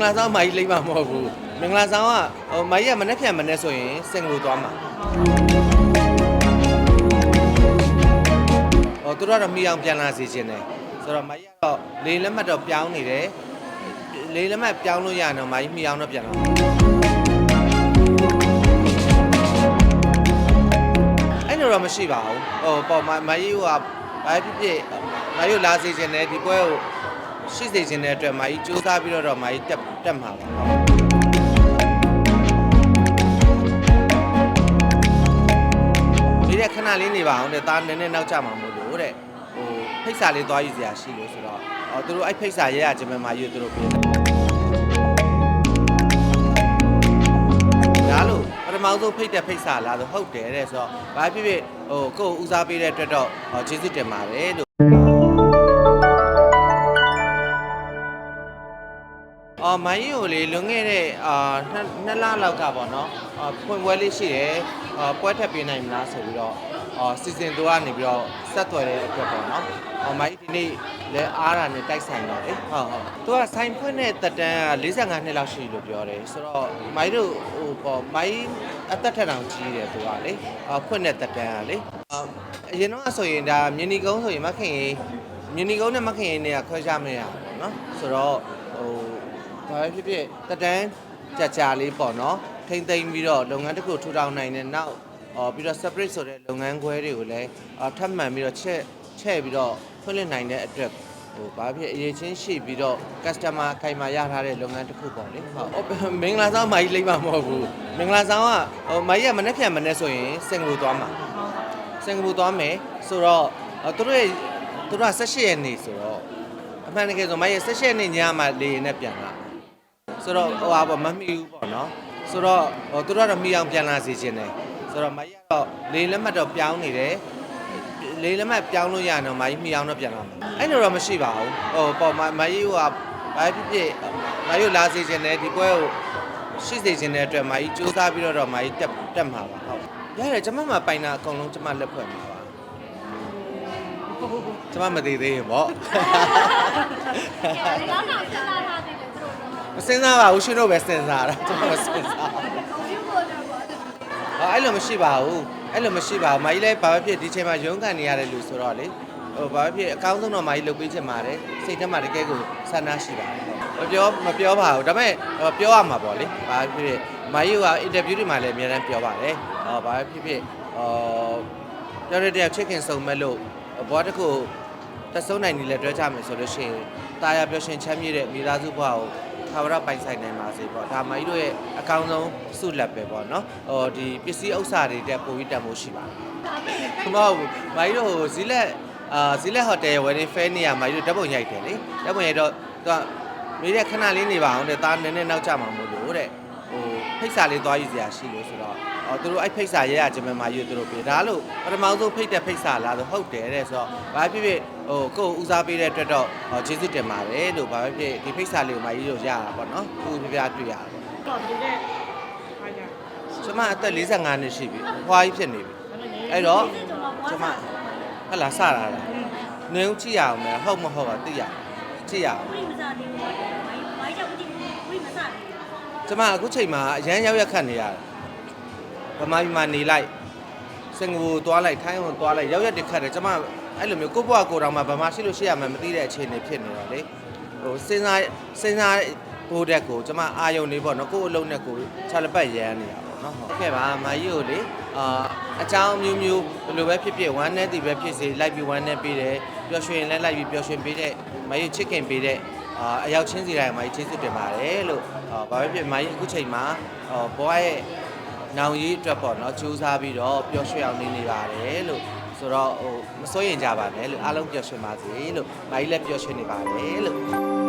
င်္ဂလာဆောင်မာကြီးလိမ့်မှာမဟုတ်ဘူးမင်္ဂလာဆောင်ကဟိုမာကြီးကမနေ့ပြန်မနေ့ဆိုရင်စင်ကာပူသွားမှာဟိုသူတို့ကတော့မိအောင်ပြန်လာစီခြင်းတယ်ဆိုတော့မာကြီးကတော့လေလက်မှတ်တော့ပြောင်းနေတယ်လေလက်မှတ်ပြောင်းလို့ရရင်တော့မာကြီးမိအောင်တော့ပြန်လာအဲ့လိုတော့မရှိပါဘူးဟိုပေါ်မာမာကြီးကဘာဖြစ်ဖြစ်မာကြီးကိုလာစီခြင်းတယ်ဒီပွဲကို ရှိစေခြင်းတဲ့အတွက်မာကြီးစူးစမ်းပြီးတော့မာကြီးတက်တက်မှာပါဟုတ်ဒီတဲ့ခဏလေးနေပါအောင်တဲ့သားနည်းနည်းနောက်ကျမှာမို့လို့တဲ့ဟိုဖိတ်စာလေးသွားယူစရာရှိလို့ဆိုတော့အော်သူတို့အဲ့ဖိတ်စာရဲရခြင်းပဲမာယူသူတို့ပြေးတယ်ဒါလို့ပထမဆုံးဖိတ်တဲ့ဖိတ်စာလားဆိုဟုတ်တယ်တဲ့ဆိုတော့ဘာဖြစ်ဖြစ်ဟိုကိုယ်ဦးစားပေးတဲ့အတွက်တော့ဟောကျေးဇူးတင်ပါတယ်လို့ မိုင်းကိုလေလွန်ခဲ့တဲ့အာနှစ်လလောက်ကပေါ့နော်ဖွင့်ပွဲလေးရှိတယ်ပွဲထက်ပေးနိုင်မလားဆိုပြီးတော့စီစဉ်သူကနေပြီးတော့ဆက်သွယ်တဲ့အတွက်ပေါ့နော်မိုင်းဒီနေ့လဲအားတာနဲ့တိုက်ဆိုင်တော့လေဟုတ်ဟုတ်သူကဆိုင်ဖွင့်တဲ့တက်တန်းက45နှစ်လောက်ရှိလို့ပြောတယ်ဆိုတော့မိုင်းတို့ဟိုပေါ့မိုင်းအသက်ထက်တောင်ကြီးတယ်သူကလေဖွင့်တဲ့တက်တန်းကလေအရင်တော့ဆိုရင်ဒါမြင်းဒီကုန်းဆိုရင်မခင်ရင်မြင်းဒီကုန်းနဲ့မခင်ရင်တွေကခွဲခြားမရဘူးနော်ဆိုတော့ ဟိုဘာပဲဖြစ်ဖြစ်တက်တန်းကြကြလေးပေါ့နော်ထိမ့်သိမ့်ပြီးတော့လုပ်ငန်းတစ်ခုထူထောင်နိုင်တဲ့နောက်အော်ပြီးတော့ separate ဆိုတဲ့လုပ်ငန်းခွဲတွေကိုလည်းအော်ထပ်မှန်ပြီးတော့ချက်ချက်ပြီးတော့ဖွင့်လှစ်နိုင်တဲ့အတွက်ဟိုဘာဖြစ်အရေးချင်းရှိပြီးတော့ customer ခိုင်မာရထားတဲ့လုပ်ငန်းတစ်ခုပေါ့လေဟုတ်မင်္ဂလာဆောင်မာကြီးလိမ့်မှာမဟုတ်ဘူးမင်္ဂလာဆောင်ကဟိုမာကြီးကမနေ့ပြန်မနေ့ဆိုရင်စင်ကာပူသွားမှာစင်ကာပူသွားမယ်ဆိုတော့အော်သူတို့ရဲ့သူတို့က18ရက်နေ့ဆိုတော့အမှန်တကယ်ဆိုမာကြီး18ရက်နေ့ညမှာလေရင်နဲ့ပြန်လာ ဆိုတော့ဟိုဟာပေါ့မမီဘူးပေါ့နော်ဆိုတော့ဟိုသူတို့ကတော့မိအောင်ပြန်လာစီခြင်းတယ်ဆိုတော့မကြီးကတော့လေလက်မှတ်တော့ပြောင်းနေတယ်လေလက်မှတ်ပြောင်းလို့ရရင်တော့မကြီးမိအောင်တော့ပြန်လာမှာအဲ့လိုတော့မရှိပါဘူးဟိုပေါ့မမကြီးကဘာဖြစ်ဖြစ်မကြီးကိုလာစီခြင်းတယ်ဒီပွဲကိုရှိစေခြင်းတဲ့အတွက်မကြီးစူးစမ်းပြီးတော့မကြီးတက်တက်မှာပါဟုတ်ရတယ်ကျွန်မမှပိုင်တာအကုန်လုံးကျွန်မလက်ဖွဲ့မှာပါကျွန်မမသေးသေးရင်ပေါ့ဒီလောက်တော့စဉ်းစားထားသေးတယ်သူတို့တော့ မစင်စားပါဘူးရှင်တို့ပဲစင်စားတာကျွန်တော်မစင်စားကွန်ပျူတာတော့ပေါ့ဟောအဲ့လိုမရှိပါဘူးအဲ့လိုမရှိပါဘူးမာကြီးလည်းဘာပဲဖြစ်ဒီချိန်မှာရုန်းကန်နေရတဲ့လူဆိုတော့လေဟိုဘာပဲဖြစ်အကောင်းဆုံးတော့မာကြီးလုပ်ပေးချင်ပါတယ်စိတ်ထဲမှာတကယ်ကိုဆန္ဒရှိပါတယ်မပြောမပြောပါဘူးဒါပေမဲ့ပြောရမှာပေါ့လေဘာပဲဖြစ်ဖြစ်မာကြီးကအင်တာဗျူးတွေမှာလည်းအများတန်းပြောပါတယ်ဟောဘာပဲဖြစ်ဖြစ်ဟောပြောရတဲ့ချစ်ခင်စုံမဲ့လို့ဘောတစ်ခုတက်ဆုံးနိုင်နေလဲပြောကြမယ်ဆိုလို့ရှိရင်တာယာပြောရှင်ချမ်းမြေ့တဲ့မိသားစုဘဝကို ခါဝရပိုင်ဆိုင်နိုင်ပါစေပေါ့ဒါမကြီးတို့ရဲ့အကောင်းဆုံးဆုလက်ပဲပေါ့နော်ဟိုဒီပစ္စည်းဥစ္စာတွေတက်ပိုပြီးတန်ဖို့ရှိပါတယ်မဟုတ်ဘူးမကြီးတို့ဟိုဇီလက်အာဇီလက်ဟိုတယ်ဝယ်နေဖဲနေရမကြီးတို့ဓာတ်ပုံရိုက်တယ်လေဓာတ်ပုံရိုက်တော့သူကမိတဲ့ခဏလေးနေပါအောင်တဲ့သားနည်းနည်းနောက်ကျမှာမို့လို့တဲ့ဟိုဖိတ်စာလေးသွားယူစရာရှိလို့ဆိုတော့အော်သူတို့အဲ့ဖိတ်စာရဲရခြင်းပဲမယူသူတို့ပြေဒါလို့ပထမဆုံးဖိတ်တဲ့ဖိတ်စာလားဆိုဟုတ်တယ်တဲ့ဆိုတော့ဘာဖြစ်ဖြစ် ဟိုကိုယ်ဦးစားပေးတဲ့အတွက်တော့ဟောကျေးဇူးတင်ပါတယ်လို့ဘာပဲဖြစ်ဒီဖိတ်စာလေးကိုမကြီးတို့ရတာပေါ့နော်သူပြပြတွေ့ရတာပေါ့တော့ဒီကအားရကျွန်မအသက်45နှစ်ရှိပြီ။ဖွားကြီးဖြစ်နေပြီ။အဲ့တော့ကျွန်မဟလာစတာလား။နေဦးကြည့်ရအောင်မယ်။ဟုတ်မဟုတ်ပါသိရ။ကြည့်ရအောင်ဝိမစားသေးဘူးမိုင်းမိုင်းကြောင့်ဒီဝိမစားသေးဘူး။ကျွန်မအခုချိန်မှာအရန်ရောက်ရက်ခတ်နေရတယ်။ဗမာပြည်မှာနေလိုက်။စင်ကာပူသွားလိုက်ထိုင်းဝင်သွားလိုက်ရောက်ရက်တခတ်တယ်ကျွန်မ အဲ့လိုမျိုးကိုယ့်ဘဝကိုယ်တော်မှာဗမာရှိလို့ရှိရမှမသိတဲ့အခြေအနေဖြစ်နေတော့လေ။ဟိုစဉ်းစားစဉ်းစားဘိုးတက်ကိုကျွန်မအာယုံနေပေါ့နော်ကိုယ့်အလုံးနဲ့ကိုယ်ခြာလက်ပတ်ရမ်းနေတာပေါ့နော်ဟုတ်ကဲ့ပါမာကြီးကိုလေအာအချောင်းမျိုးမျိုးဘယ်လိုပဲဖြစ်ဖြစ်ဝမ်းနဲ့တည်ပဲဖြစ်စေလိုက်ပြီးဝမ်းနဲ့ပေးတယ်ပျော်ရွှင်လည်းလိုက်ပြီးပျော်ရွှင်ပေးတဲ့မာကြီးချစ်ခင်ပေးတဲ့အာအရောက်ချင်းစီတိုင်းမာကြီးကျေးဇူးတင်ပါတယ်လို့အာဘာပဲဖြစ်မာကြီးအခုချိန်မှာဟောဘွားရဲ့နောင်ရေးအတွက်ပေါ့နော်ကြိုးစားပြီးတော့ပျော်ရွှင်အောင်နေနေပါတယ်လို့ ဆိုတော့ဟိုမစိုးရင်ကြပါနဲ့လို့အားလုံးပျော်ရွှင်ပါစေလို့မာကြီးလည်းပျော်ရွှင်နေပါတယ်လို့